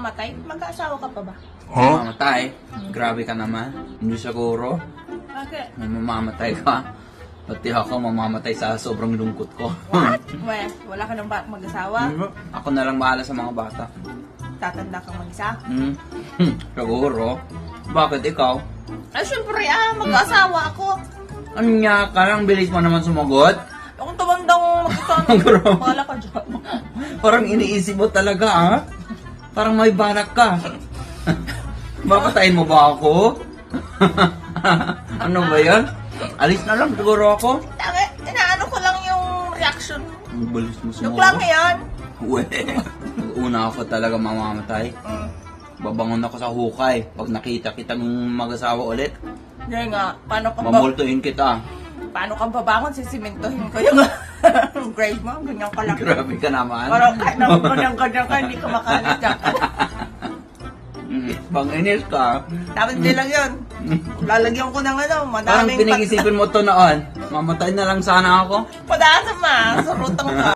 mamamatay, mag-aasawa ka pa ba? Mamamatay? Grabe ka naman. Hindi siguro. Bakit? Mamamatay ka. Pati ako mamamatay sa sobrang lungkot ko. What? Well, wala ka nang ba mag-asawa? ako na lang bahala sa mga bata. Tatanda kang mag-isa? Hmm. Hmm, Siguro. Bakit ikaw? Ay, syempre ah, mag-asawa ako. Ano niya ka lang bilis mo naman sumagot? Akong tumandang mag-asawa. Grabe. Wala ka dyan. Parang iniisip mo talaga ah. Parang may banak ka. Papatayin mo ba ako? ano ba yan? Alis na lang siguro ako. Tama, inaano ko lang yung reaction. Ang balis mo Joke lang yan. Uwe. Una ako talaga mamamatay. Mm. Babangon ako sa hukay. Pag nakita kitang mag-asawa ulit, Hindi nga, paano ka ba, mamultuin kita. Paano ka babangon, sisimentohin ko yung grave mo, ganyan ka lang. Grabe ka naman. Parang kahit na ganyan-ganyan ka, hindi ka makalit dyan. Mm, Panginis ka. Tapos hindi lang yun. Lalagyan ko ng ano, Parang madaming pinag-isipin mo to noon. Mamatay na lang sana ako. Padaasa ma, surutang ka.